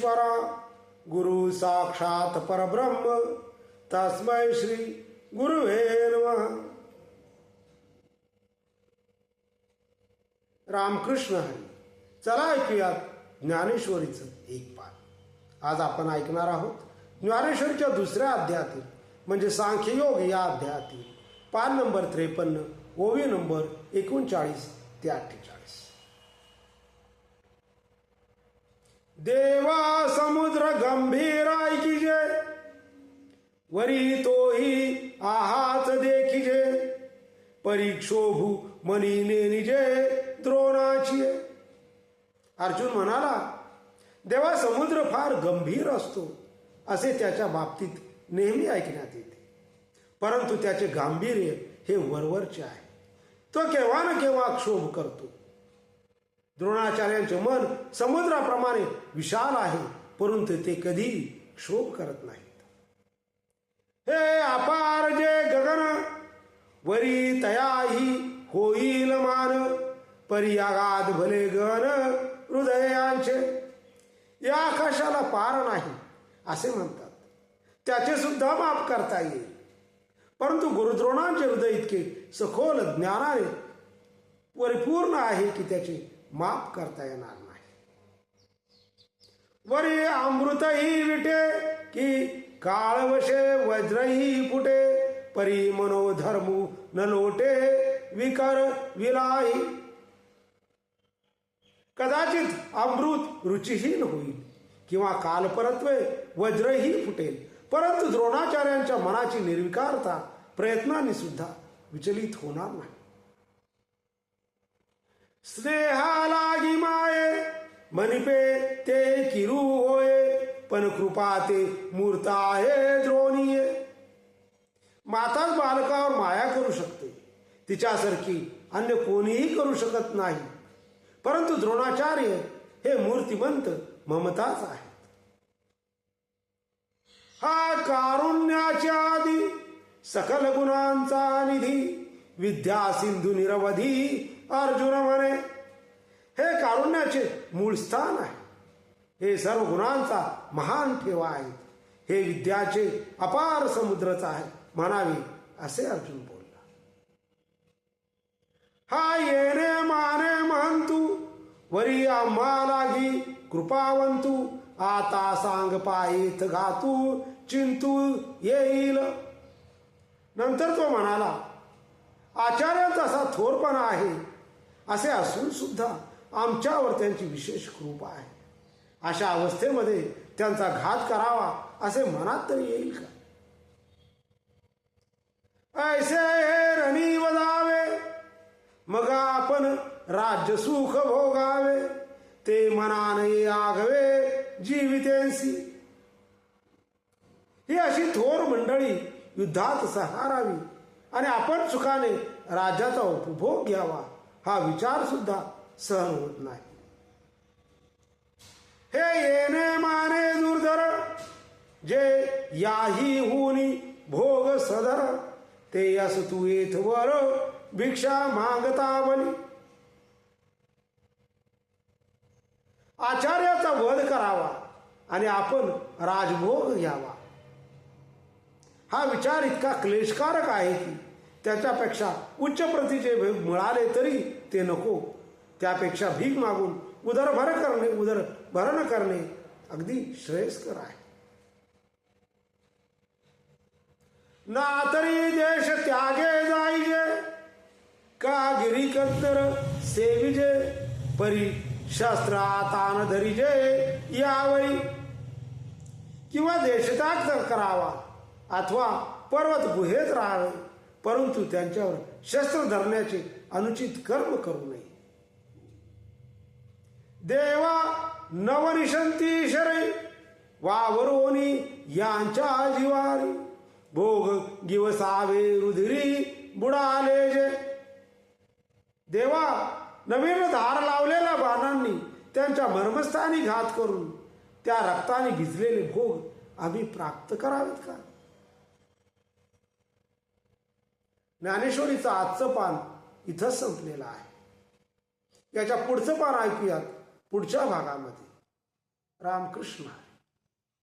परमेश्वरा गुरु साक्षात परब्रह्म तस्मै श्री गुरुवे नमः। रामकृष्ण हरी चला ऐकूयात ज्ञानेश्वरीचं एक पान आज आपण ऐकणार आहोत ज्ञानेश्वरीच्या दुसऱ्या अध्यायातील म्हणजे सांख्ययोग या अध्यायातील पान नंबर त्रेपन्न ओवी नंबर एकोणचाळीस ते अठ्ठेचाळीस देवा समुद्र गंभीर ऐकिजे वरी तोही आहाच देखिजे परीक्षोभू मनीने निजे द्रोणाची अर्जुन म्हणाला देवा समुद्र फार गंभीर असतो असे त्याच्या बाबतीत नेहमी ऐकण्यात येते. परंतु त्याचे गांभीर्य हे वरवरचे आहे. तो केव्हा ना केव्हा क्षोभ करतो. द्रोणाचार्यांचे मन समुद्राप्रमाणे विशाल आहे परंतु ते कधी क्षोभ करत नाहीत. हे अपार जे गगन वरी तयाही होईल मान परियागात भले गण हृदयांचे. या आकाशाला पार नाही असे म्हणतात. त्याचे सुद्धा माप करता येईल. परंतु गुरुद्रोणांचे हृदय इतके सखोल ज्ञानाने परिपूर्ण आहे की त्याचे माफ करता येणार नाही. वरी अमृतही विटे की काळवशे वज्रही फुटे परी मनोधर्मू न लोटे विकर विलाही कदाचित अमृत रुचिहीन होईल किंवा कालपरत्वे वज्रही फुटेल परंतु द्रोणाचार्यांच्या मनाची निर्विकारता प्रयत्नाने सुद्धा विचलित होणार नाही. स्नेहालागी माये मनिपे ते किरू होय पण कृपा ते मूर्त आहे द्रोणीये. माताच बालकावर माया करू शकते. तिच्यासारखी अन्य कोणीही करू शकत नाही. परंतु द्रोणाचार्य हे मूर्तिमंत ममताच आहे हा कारुण्याच्या आधी सकल गुणांचा निधी विद्या सिंधू निरवधी अर्जुन म्हणे हे कारुण्याचे मूळ स्थान आहे. हे सर्व गुणांचा महान ठेवा आहे. हे विद्याचे अपार समुद्रच आहे म्हणावे असे अर्जुन बोलला. हा येणे माने महंतू वरी आम्हा लागी कृपावंतू आता सांग पायीत घातू चिंतू येईल. नंतर तो म्हणाला आचार्य असा थोरपणा आहे असे असून सुद्धा आमच्यावर त्यांची विशेष कृपा आहे. अशा अवस्थेमध्ये त्यांचा घात करावा असे मनात तरी येईल का? ऐसे हे रणी वदावे मग आपण राज्य सुख भोगावे ते मनाने आगवे जीवितेंसी. ही अशी थोर मंडळी युद्धात सहारावी आणि आपण सुखाने राज्याचा उपभोग घ्यावा. हा विचार सुद्धा सहन होत नाही. हे येणे माने दुर्धर जे याही होनी भोग सदर ते अस तू येथ वर भिक्षा मागता बली. आचार्याचा वध करावा आणि आपण राजभोग घ्यावा. हा विचार इतका क्लेशकारक आहे की त्याच्यापेक्षा उच्च प्रतीचे भीक मिळाले तरी ते नको. त्यापेक्षा भीक मागून उदरभर करणे उदर भरण करणे अगदी श्रेयस्कर आहे. ना तरी देश त्यागे जाईजे का गिरी कत्तर सेविजे परी शस्त्रातान धरिजे यावळी. किंवा देशत्याग करावा अथवा पर्वत गुहेत राहावे. परंतु त्यांच्यावर शस्त्र धरण्याचे अनुचित कर्म करू नये. देवा नवनिशंती शरै वावरोनी यांच्या जीवारी. भोग गिवसावे रुधिरी बुडाले जे. देवा नवीन धार लावलेल्या बाणांनी त्यांच्या मर्मस्थानी घात करून त्या रक्ताने भिजलेले भोग आम्ही प्राप्त करावेत का? ज्ञानेश्वरीचं आजचं पान इथंच संपलेलं आहे याच्या पुढचं पान ऐकूयात पुढच्या भागामध्ये रामकृष्ण हरी.